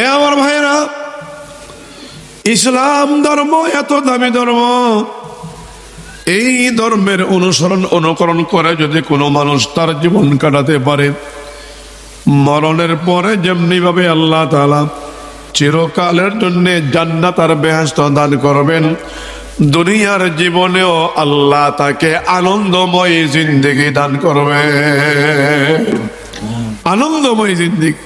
এ আমার ভাইরা ইসলাম ধর্ম এত দামি ধর্ম। এই ধর্মের অনুসরণ, অনুকরণ করে যদি কোনো মানুষ তার জীবন কাটাতে পারে, মরণের পরে যেমনি ভাবে আল্লাহ তাআলা চিরকালের জন্যে জান্নাত আর বেহেশত দান করবেন, দুনিয়ার জীবনেও আল্লাহ তাকে আনন্দময় জিন্দেগি দান করবে আনন্দময় জিন্দেগি।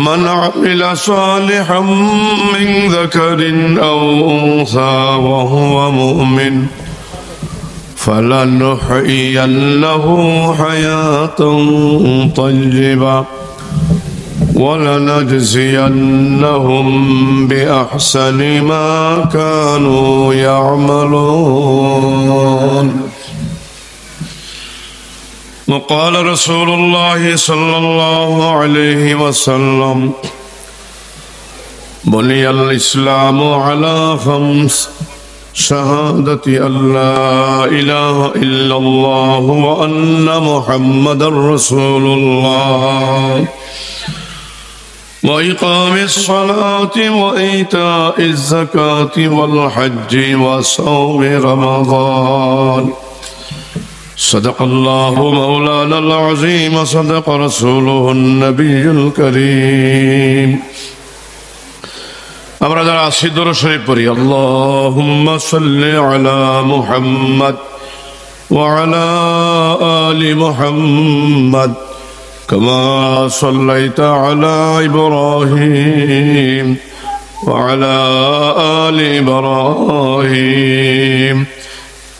من عمل صالحا من ذكر أو أنثى وهو مؤمن فلنحيينه حياة طيبة ولنجزينهم بأحسن ما كانوا يعملون. وقال رسول الله صلى الله عليه وسلم بني الإسلام على خمس شهادة أن لا إله إلا الله وأن محمد رسول الله وإقام الصلاة وإيتاء الزكاة والحج وصوم رمضان صدق الله مولانا العظيم صدق رسوله النبي الكريم আমরা যারা আশি দর শরীফ পড়ি আল্লাহুম্মা সাল্লি আলা মুহাম্মদ وعلى آل محمد كما صليت على إبراهيم وعلى آل إبراهيم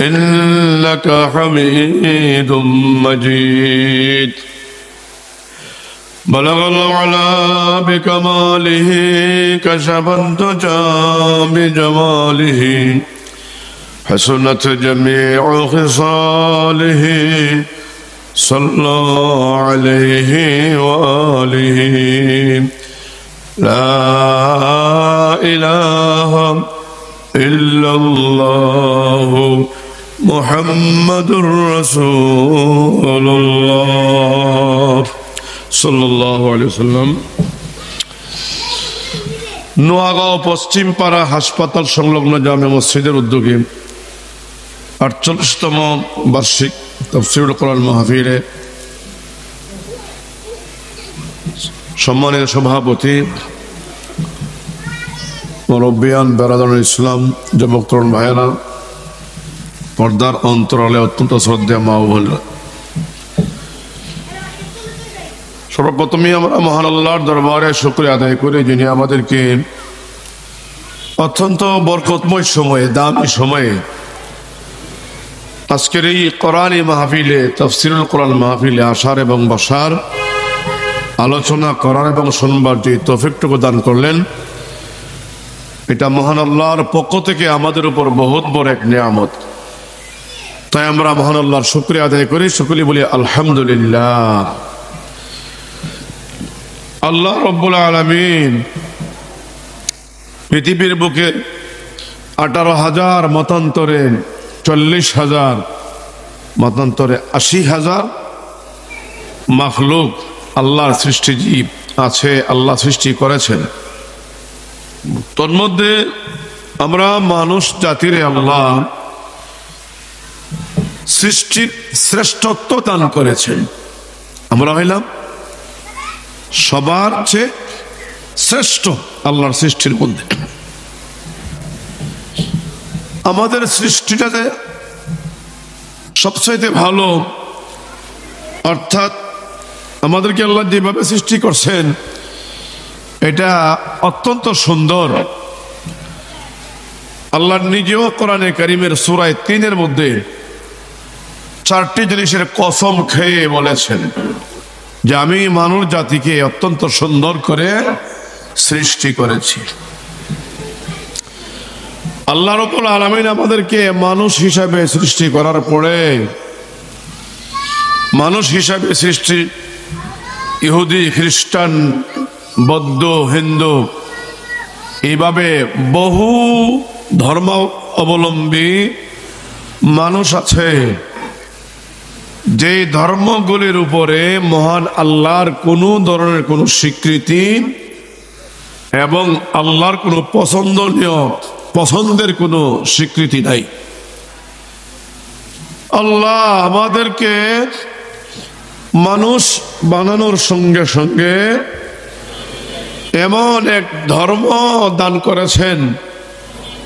إنك حميد مجيد. بلغ العلا بكماله كشف الدجى بجماله حسنت جميع خصاله صلى عليه وآله. لا إله إلا الله. محمد رسول الله সাল্লাহ সাল্লাম নোয়াগাঁও পশ্চিম পাড়া হাসপাতাল সংলগ্ন জামে মসজিদের উদ্যোগে আটচল্লিশতম বার্ষিক তফসিরুল কোরআন মাহফিরে সম্মানিত সভাপতি মুরব্বিয়ান বেরাদানুল ইসলাম যুবক তরুণ ভাইয়েরা পর্দার অন্তরালে অত্যন্ত শ্রদ্ধা মা বলল সর্বপ্রথমে আমরা মহান আল্লাহর দরবারে শুক্রিয়া আদায় করি যিনি আমাদেরকে অত্যন্ত বরকতময় সময়ে, দামি সময়ে আজকের এই কোরআনী মাহফিলে, তফসিরুল কোরআন মাহফিলে আসার এবং বসার আলোচনা করার এবং শুনবার যে তফিকটুকু দান করলেন, এটা মহান আল্লাহর পক্ষ থেকে আমাদের উপর বহুত বড় এক নিয়ামত। তাই আমরা মহান আল্লাহর শুক্রিয়া আদায় করি। সকলে বলি, আলহামদুলিল্লাহ। আল্লাহ রব্বুল আলমিন পৃথিবীর বুকে আঠারো হাজার, মতান্তরে চল্লিশ হাজার, মতান্তরে আশি হাজার মাখলুক আল্লাহর সৃষ্টি জীব আছে, আল্লাহ সৃষ্টি করেছেন। তন্মধ্যে আমরা মানুষ জাতির আল্লাহ। সৃষ্টির শ্রেষ্ঠত্ব দান করেছেন আমরা হইলাম সবার চেয়ে শ্রেষ্ঠ আল্লাহর সৃষ্টির মধ্যে। আমাদের সৃষ্টিটাতে সবচাইতে ভালো, অর্থাৎ আমাদেরকে আল্লাহ যেভাবে সৃষ্টি করছেন, এটা অত্যন্ত সুন্দর। আল্লাহ নিজেও কোরআনে করিমের সুরায় তিনের মধ্যে চারটি জিনিসের কসম খেয়ে বলেছেন যে আমি মানুষ জাতিকে অত্যন্ত সুন্দর করে সৃষ্টি করেছি। আল্লাহ রবুল আলমিন আমাদেরকে মানুষ হিসাবে সৃষ্টি করার পরে মানুষ হিসাবে সৃষ্টি ইহুদি, খ্রিস্টান, বৌদ্ধ, হিন্দু এইভাবে বহু ধর্ম অবলম্বী মানুষ আছে। যে ধর্মগুলির উপরে মহান আল্লাহর কোনো ধরনের কোনো স্বীকৃতি এবং আল্লাহর কোনো পছন্দনীয়, পছন্দের কোনো স্বীকৃতি নাই। আল্লাহ আমাদেরকে মানুষ বানানোর সঙ্গে সঙ্গে এমন এক ধর্ম দান করেছেন।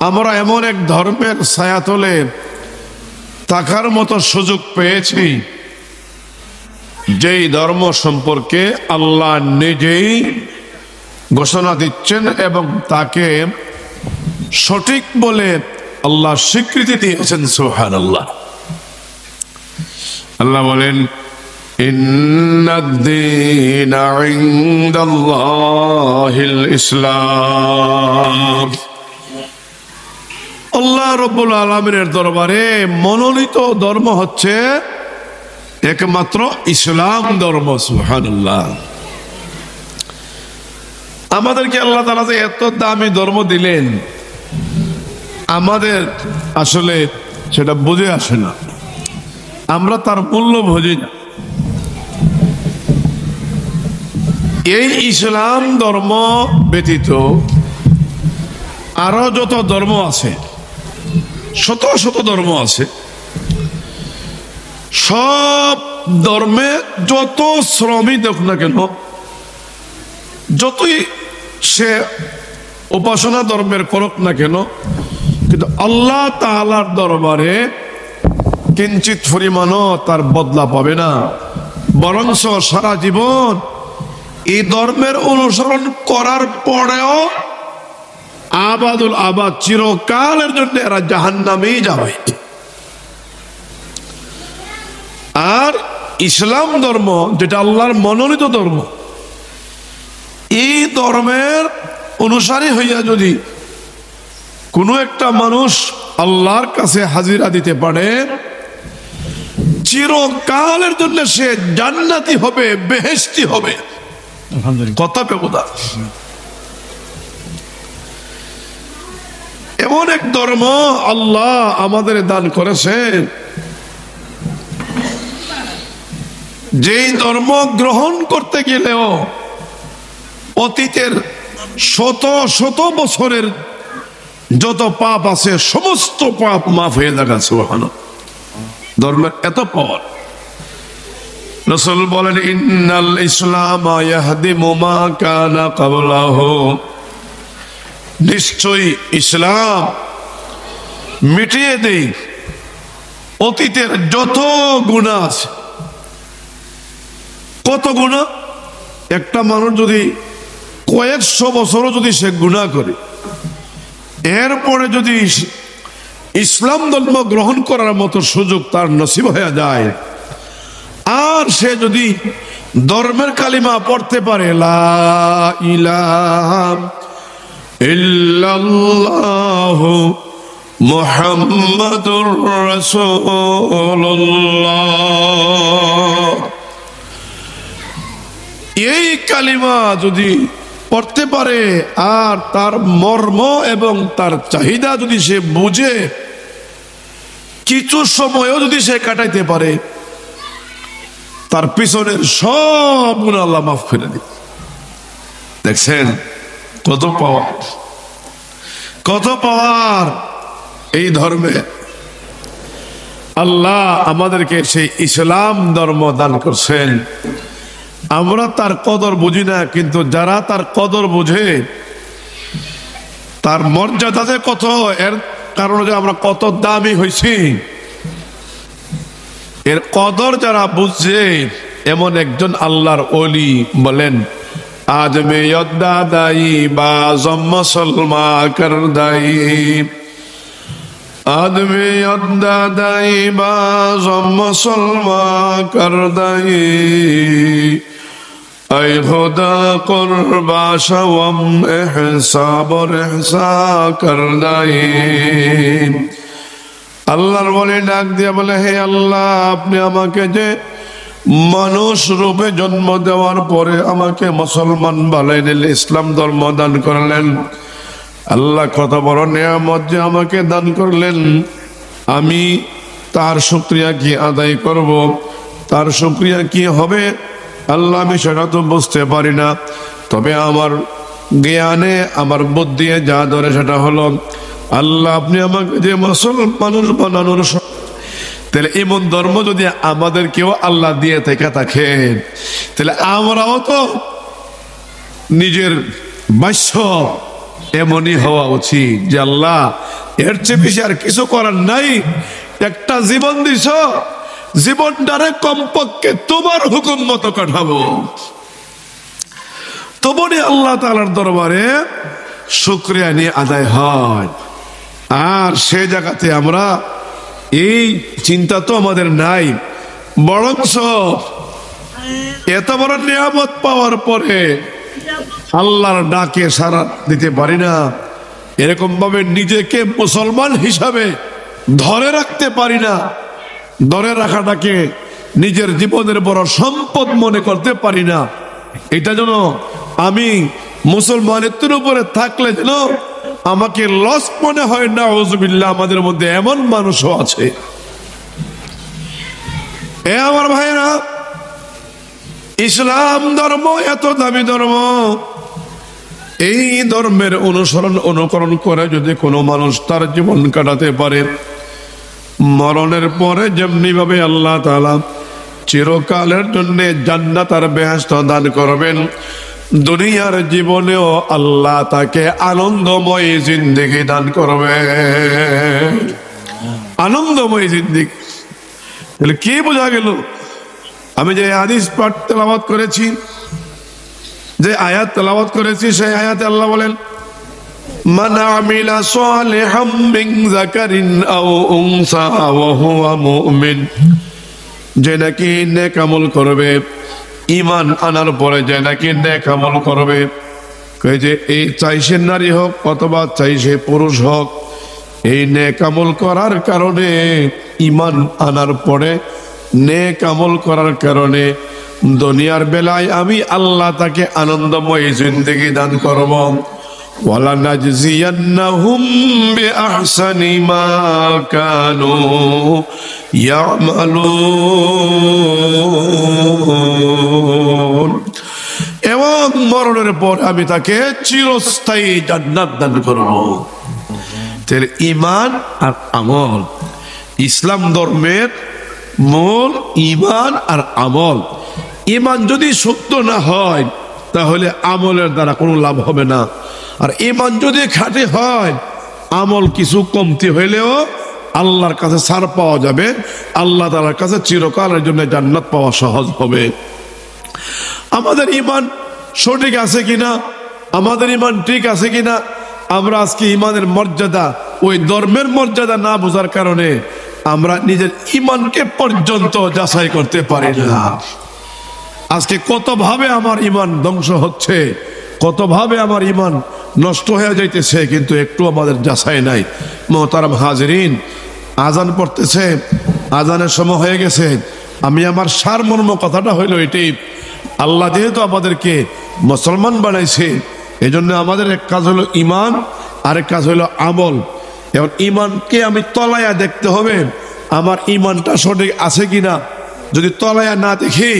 আমরা এমন এক ধর্মের ছায়াতলে থাকার মতো সুযোগ পেয়েছি। যেই ধর্ম সম্পর্কে আল্লাহ নিজেই ঘোষণা দিচ্ছেন এবং তাকে সঠিক বলে আল্লাহ স্বীকৃতি দিয়েছেন সোহান আল্লাহ আল্লাহ বলেন ইন্দিন ইসলাম। আল্লাহ রব্বুল আলমিনের দরবারে মনোনীত ধর্ম হচ্ছে একমাত্র ইসলাম ধর্ম সুহানুল্লাহ আমাদেরকে আল্লাহ তালা যে এত দামি ধর্ম দিলেন, আমাদের আসলে সেটা বুঝে আসে না। আমরা তার মূল্য বুঝি না। এই ইসলাম ধর্ম ব্যতীত আরও যত ধর্ম আছে শত শত ধর্ম আছে। সব ধর্মে যত শ্রমই দেখ না কেন, যতই সে উপাসনা ধর্মের করুক না কেন, কিন্তু আল্লাহ তাহালার দরবারে কিঞ্চিত পরিমাণও তার বদলা পাবে না। বরংস সারা জীবন এই ধর্মের অনুসরণ করার পরেও আবাদুল আবাদ চিরকালের জন্য এরা জাহান নামেই যাবে। আর ইসলাম ধর্ম যেটা আল্লাহর মনোনীত ধর্ম এই ধর্মের অনুসারী হইয়া যদি কোনো একটা মানুষ আল্লাহর কাছে হাজিরা দিতে পারে চিরকালের জন্য সে জান্নাতি হবে বেহেস্তি হবে। কথা ব্যবধান এমন এক ধর্ম আল্লাহ আমাদের দান করেছেন। যেই ধর্ম গ্রহণ করতে গেলেও অতীতের শত শত বছরের যত পাপ আছে, সমস্ত পাপ মাফ হয়ে দেখাচ্ছে ওখানে ধর্মের এত পাওয়ার। রসুল বলেন, ইন্নাল ইসলাম কানা ক্বাবলাহু নিশ্চয়ই ইসলাম মিটিয়ে দেই অতীতের যত গুণা আছে, কত গুণা? একটা মানুষ যদি কয়েকশো বছরও যদি সে গুণা করে, এরপরে যদি ইসলাম ধর্ম গ্রহণ করার মতো সুযোগ তার নসিব হয়ে যায়, আর সে যদি ধর্মের কালিমা পড়তে পারে, লা ইলাহা ইল্লাল্লাহ মুহাম্মাদুর রাসূলুল্লাহ। এই কালিমা যদি পড়তে পারে, আর তার মর্ম এবং তার চাহিদা যদি সে বুঝে, কিছু সময়ও যদি সে কাটাইতে পারে, তার পিছনের সব গুণ আল্লাহ মাফ করে দিবে। দেখছেন? কত পাওয়ার? কত পাওয়ার? এই ধর্মে আল্লাহ আমাদেরকে সেই ইসলাম ধর্ম দান করছেন। আমরা তার কদর বুঝি না, কিন্তু যারা তার কদর বুঝে, তার মর্যাদা যে কত, এর কারণে যে আমরা কত দামি হয়েছি। এর কদর যারা বুঝছে, এমন একজন আল্লাহর অলি বলেন আজ মে দায়ী বা মুসলমা কর দায়ী আদমে দায়ী বা মুসলমা কর দায়ী ای خدا قربا شوم احساب و احسا کردائیم আল্লাহর বলে ডাক দিয়ে বলে হে আল্লাহ আপনি আমাকে যে মানুষ রূপে জন্ম দেওয়ার পরে আমাকে মুসলমান বানাই দিলে, ইসলাম ধর্ম দান করলেন। আল্লাহ কত বড় নিয়ামত যে আমাকে দান করলেন। আমি তার শুক্রিয়া কি আদায় করব, তার শুক্রিয়া কি হবে, আল্লাহ আমি সেটা তো বুঝতে পারি না। তবে আমার জ্ঞানে, আমার বুদ্ধি যা ধরে সেটা হলো, আল্লাহ আপনি আমাকে যে মুসলমান মানুষ বানানোর তাহলে এমন ধর্ম যদি আমাদের কেউ আল্লাহ দিয়ে থেকে থাকেন, তাহলে আমরাও তো নিজের বাস্য এমনই হওয়া উচিত যে আল্লাহ, এর চেয়ে বেশি আর কিছু করার নাই। একটা জীবন দিছ, জীবনটারে কমপক্ষে তোমার হুকুম মতো কাটাবো। তবনই আল্লাহ তালার দরবারে শুক্রিয়া নিয়ে আদায় হয়। আর সে জায়গাতে আমরা এই চিন্তা তো আমাদের নাই। বরংস এত বড় নিয়ামত পাওয়ার পরে আল্লাহর ডাকে সারা দিতে পারি না। এরকম ভাবে নিজেকে মুসলমান হিসাবে ধরে রাখতে পারি না। ধরে রাখাটাকে নিজের জীবনের বড় সম্পদ মনে করতে পারি না। এটা যেন আমি মুসলমানের উপরে থাকলে যেন আমাকে লস মনে হয় না ওজবিল্লা আমাদের মধ্যে এমন মানুষও আছে। এ আমার ভাইরা ইসলাম ধর্ম এত দামি ধর্ম। এই ধর্মের অনুসরণ, অনুকরণ করে যদি কোনো মানুষ তার জীবন কাটাতে পারে, মরণের পরে যেমনি ভাবে আল্লাহ তালা চিরকালের জন্য জান্নাত আর বেহেস্ত দান করবেন দুনিয়ার জীবনেও আল্লাহ তাকে আনন্দময় জিন্দিগি দান করবে। আনন্দময় জিন্দিগি। তাহলে কি বোঝা গেল? আমি যে আদিস পাঠ তেলাবাত করেছি, যে আয়াত তেলাওয়াত করেছি, সেই আয়াতে আল্লাহ বলেন যে নাকি নেক আমল করবে ঈমান আনার পরে যে নাকি নেক আমল করবে। যে, এই চাই সে নারী হোক অথবা চাই সে পুরুষ হোক, এই নেক আমল করার কারণে, ইমান আনার পরে নেক আমল করার কারণে দুনিয়ার বেলায় আমি আল্লাহ তাকে আনন্দময় জিন্দগি দান করব। ولنجزينهم بأحسن ما كانوا يعملون এবং মরণের পর আমি তাকে চিরস্থায়ী জান্নাত দান করব তাহলে ইমান আর আমল ইসলাম ধর্মের মূল ইমান আর আমল ইমান যদি সত্য না হয় তাহলে আমলের দ্বারা কোনো লাভ হবে না আর ইমান যদি খাঁটি হয়, আমল কিছু কমতি হইলেও আল্লাহর কাছে ছাড় পাওয়া যাবে। আল্লাহ তালার কাছে চিরকালের জন্য জান্নাত পাওয়া সহজ হবে। আমাদের ইমান সঠিক আছে কিনা? আমাদের ইমান ঠিক আছে কিনা? আমরা আজকে ইমানের মর্যাদা, ওই ধর্মের মর্যাদা না বোঝার কারণে আমরা নিজের ইমানকে পর্যন্ত যাচাই করতে পারি না। আজকে কতভাবে আমার ইমান ধ্বংস হচ্ছে, কতভাবে আমার ইমান নষ্ট হয়ে যাইতেছে, কিন্তু একটু আমাদের যাচাই নাই। মোহতারাম হাজরিন, আজান পড়তেছে, আজানের সময় হয়ে গেছে। আমি আমার সারমর্ম কথাটা হইল এটি, আল্লাহ যেহেতু আমাদেরকে মুসলমান বানাইছে এই জন্য আমাদের এক কাজ হলো ইমান আরেক কাজ হলো আমল। এবং ইমানকে আমি তলায়া দেখতে হবে, আমার ইমানটা সঠিক আছে কিনা? যদি তলায়া না দেখি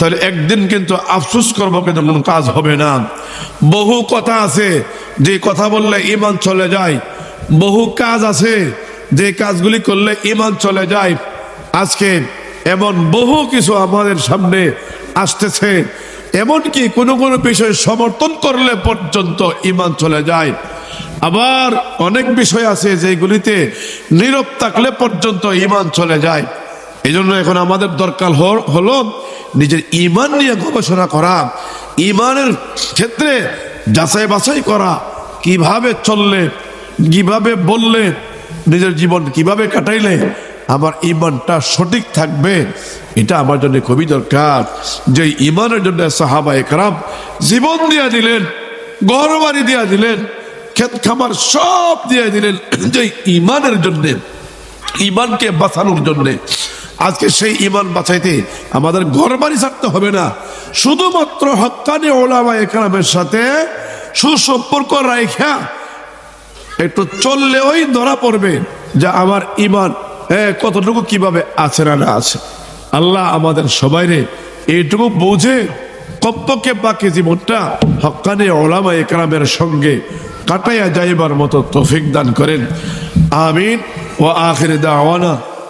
তাহলে একদিন কিন্তু আফসোস করব কিন্তু কোনো কাজ হবে না। বহু কথা আছে, যে কথা বললে ইমান চলে যায়। বহু কাজ আছে, যে কাজগুলি করলে ইমান চলে যায়। আজকে এমন বহু কিছু আমাদের সামনে আসতেছে। এমনকি কোনো কোনো বিষয় সমর্থন করলে পর্যন্ত ইমান চলে যায়। আবার অনেক বিষয় আছে যেগুলিতে নীরব থাকলে পর্যন্ত ইমান চলে যায়। এই জন্য এখন আমাদের দরকার হলো নিজের ইমান নিয়ে গবেষণা করা ইমানের ক্ষেত্রে যাচাই বাছাই করা, কীভাবে চললে, কীভাবে বললে, নিজের জীবন কীভাবে কাটাইলে আমার ইমানটা সঠিক থাকবে, এটা আমার জন্য খুবই দরকার। যে ইমানের জন্য সাহাবা একরাম জীবন দিয়ে দিলেন ঘর বাড়ি দিয়ে দিলেন, ক্ষেত খামার সব দিয়ে দিলেন, যে ইমানের জন্যে ইমানকে বাঁচানোর জন্য আজকে সেই ইমান বাঁচাইতে আমাদের ঘর বাড়ি ছাড়তে হবে না। শুধুমাত্র হকানি ওলামা একরামের সাথে সুসম্পর্ক রাখা একটু চললে ওই ধরা পড়বে যে আমার ইমান কতটুকু কীভাবে আছে না না আছে। আল্লাহ আমাদের সবাইরে এইটুকু বুঝে কমপক্ষে বাকি জীবনটা হকানি ওলামা একরামের সঙ্গে কাটাইয়া যাইবার মতো তৌফিক দান করেন। আমিন। ও আখির দাওয়ানা।